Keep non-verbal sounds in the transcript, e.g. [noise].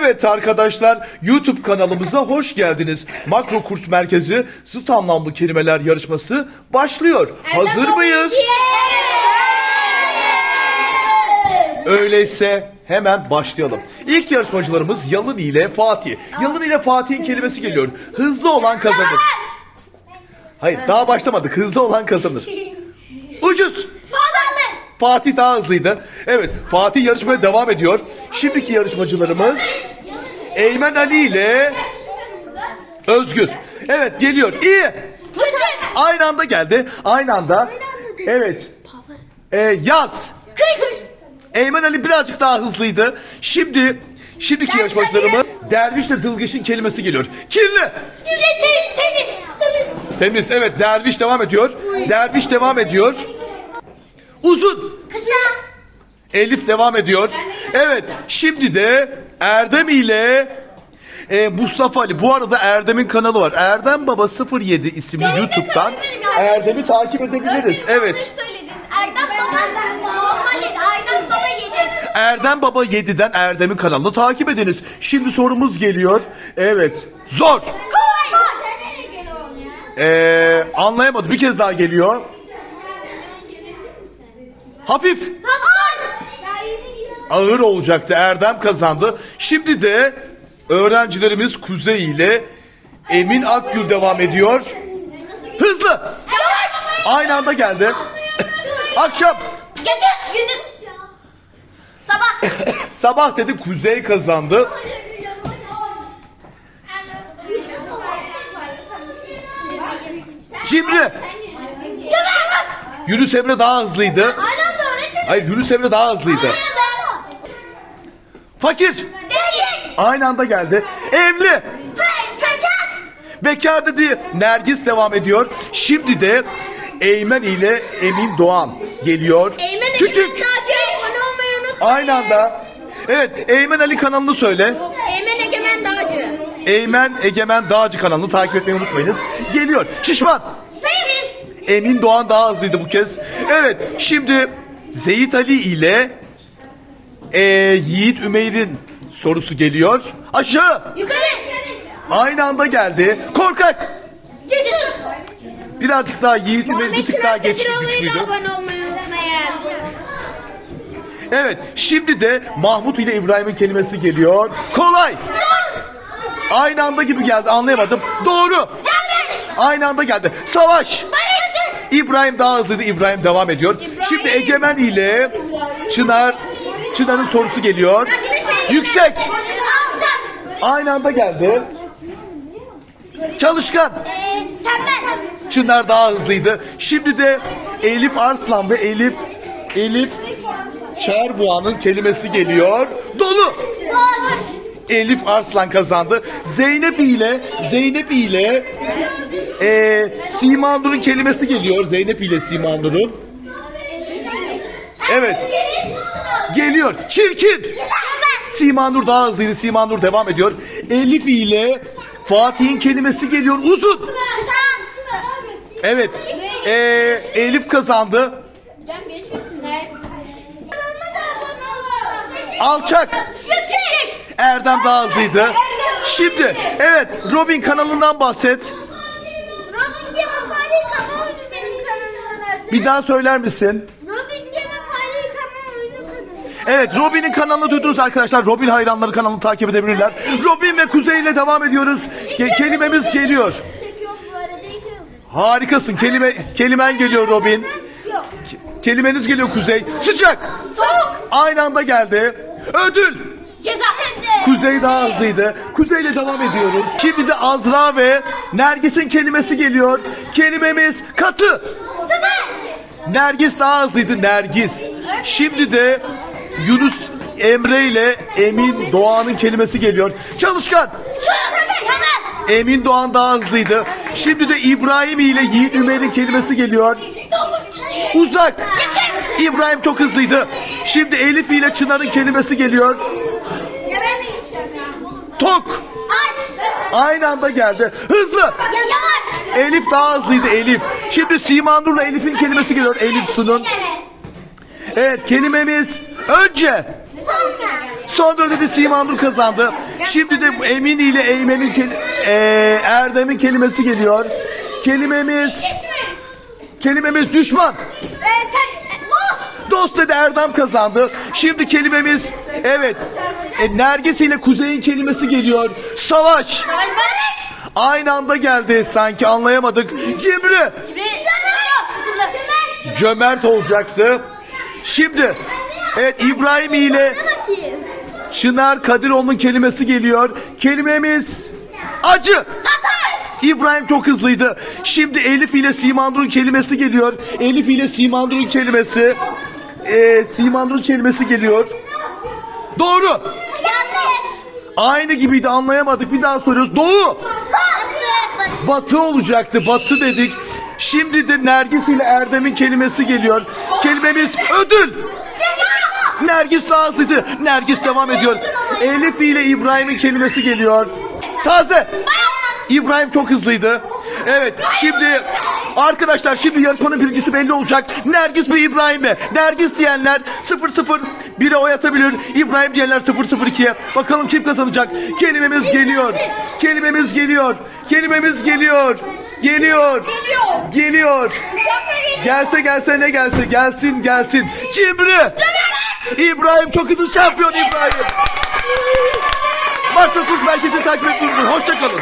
Evet arkadaşlar YouTube kanalımıza hoş geldiniz. Makro Kurs Merkezi zıt anlamlı kelimeler yarışması başlıyor. Hazır mıyız? Öyleyse hemen başlayalım. İlk yarışmacılarımız Yalın ile Fatih. Yalın ile Fatih'in kelimesi geliyor. Hızlı olan kazanır. Hayır daha başlamadık. Hızlı olan kazanır. [laughs] Ucuz. Fatih daha hızlıydı. Evet Fatih yarışmaya devam ediyor. Şimdiki yarışmacılarımız Eymen Ali ile Özgür. Evet geliyor. İyi. Aynı anda geldi. Aynı anda. Evet. Ee, yaz. Eymen Ali birazcık daha hızlıydı. Şimdi şimdiki yarışmacılarımız Dervişle Dılgış'ın kelimesi geliyor. Kirli. Temiz. Evet Derviş devam ediyor. Derviş devam ediyor. Uzun. Elif devam ediyor. Evet şimdi de Erdem ile e, Mustafa Ali. Bu arada Erdem'in kanalı var. Erdem Baba 07 isimli YouTube'dan Erdem'i takip edebiliriz. Evet. Erdem baba normal. Erdem baba yedi. Erdem Baba 7'den Erdem'in kanalını takip ediniz. Şimdi sorumuz geliyor. Evet. Zor. Ee, anlayamadım. Bir kez daha geliyor. Hafif. Ağır olacaktı. Erdem kazandı. Şimdi de öğrencilerimiz Kuzey ile Emin Akgül devam ediyor. Hızlı. Aynı anda geldi. Akşam. Gündüz. Gündüz. Sabah. [coughs] Sabah dedi Kuzey kazandı. Cimri. Yunus Emre daha hızlıydı. Hayır Yunus Emre daha hızlıydı. Fakir. Zengin. Aynı anda geldi. Evli. Bekar dedi. Nergis devam ediyor. Şimdi de Eymen ile Emin Doğan geliyor. Küçük. Abone olmayı unutmayın. Aynı anda. Evet Eymen Ali kanalını söyle. Eymen Egemen Dağcı. Eymen Egemen Dağcı kanalını takip etmeyi unutmayınız. Geliyor. Şişman. Emin Doğan daha hızlıydı bu kez. Evet şimdi Zeyit Ali ile eee, Yiğit Ümeyr'in sorusu geliyor. Aşağı. Yukarı. Aynı anda geldi. Korkak. Cesur. Birazcık daha Yiğit Ümeyr bir tık daha geç güçlüydü. abone olmayı unutmayın. Evet şimdi de Mahmut ile İbrahim'in kelimesi geliyor. Kolay. Aynı anda gibi geldi anlayamadım. Doğru. Yanlış. Aynı anda geldi. Savaş. Barış. İbrahim daha hızlıydı. İbrahim devam ediyor. Şimdi Egemen ile Çınar Çınar'ın sorusu geliyor. Yüksek. Aynı anda geldi. Çalışkan. Çınar daha hızlıydı. Şimdi de Elif Arslan ve Elif Elif Çerbuğa'nın kelimesi geliyor. Dolu. Elif Arslan kazandı. Zeynep ile Zeynep ile eee Sima Nur'un kelimesi geliyor. Zeynep ile Sima Nur'un. Evet. Geliyor. Çirkin. Sima Nur daha hızlıydı. Sima Nur devam ediyor. Elif ile Fatih'in kelimesi geliyor. Uzun. Evet. Eee, Elif kazandı. Alçak. Erdem daha hızlıydı. Şimdi evet Robin kanalından bahset. Bir daha söyler misin? Evet Robin'in kanalını duydunuz arkadaşlar. Robin hayranları kanalını takip edebilirler. Robin ve Kuzey ile devam ediyoruz. Ke- kelimemiz geliyor. Çekiyorum bu arada iki yıl. Harikasın. Kelime kelimen geliyor Robin. Yok. Kelimeniz geliyor Kuzey. Sıcak. Soğuk. Aynı anda geldi. Ödül. Ceza. Kuzey daha hızlıydı. Kuzey ile devam ediyoruz. Şimdi de Azra ve Nergis'in kelimesi geliyor. Kelimemiz katı. Sıfır. Nergis daha hızlıydı Nergis. Şimdi de Yunus Emre ile Emin Doğan'ın kelimesi geliyor. Çalışkan. Emin Doğan daha hızlıydı. Şimdi de İbrahim ile Yiğit Ömer'in kelimesi geliyor. Uzak. İbrahim çok hızlıydı. Şimdi Elif ile Çınar'ın kelimesi geliyor. Tok. Aynı anda geldi. Hızlı. Elif daha hızlıydı Elif. Şimdi Sima Nur'la Elif'in kelimesi geliyor. Elif Su'nun. Evet kelimemiz önce. Sonra. Dedi Sima Nur kazandı. Şimdi de Emin ile Eymen'in kel- eee, Erdem'in kelimesi geliyor. Kelimemiz kelimemiz düşman. Dost dedi Erdem kazandı. Şimdi kelimemiz evet. E, Nergis ile Kuzey'in kelimesi geliyor. Savaş. Aynı anda geldi sanki anlayamadık. Cimri. Cömert olacaktı. Şimdi evet İbrahim ile Çınar Kadiroğlu'nun kelimesi geliyor. Kelimemiz acı. İbrahim çok hızlıydı. Şimdi Elif ile Simandur'un kelimesi geliyor. Elif ile Simandur'un kelimesi. Ee, Simandur'un kelimesi geliyor. Doğru. Aynı gibiydi anlayamadık. Bir daha soruyoruz. Doğu. Batı olacaktı. Batı dedik. Şimdi de Nergis ile Erdem'in kelimesi geliyor. Kelimemiz ödül. Nergis razıydı. Nergis devam ediyor. Elif ile İbrahim'in kelimesi geliyor. Taze. İbrahim çok hızlıydı. Evet şimdi arkadaşlar şimdi yarışmanın birincisi belli olacak. Nergis mi İbrahim mi? Nergis diyenler 0-0 1'e oy atabilir. İbrahim diyenler 0-0-2'ye. Bakalım kim kazanacak? Kelimemiz geliyor. Kelimemiz geliyor. Kelimemiz geliyor. Geliyor. Geliyor. Gelse gelse ne gelse gelsin gelsin. Cimri. İbrahim çok hızlı şampiyon İbrahim. Makro Kurs Merkezi takip unutmayın. Hoşçakalın.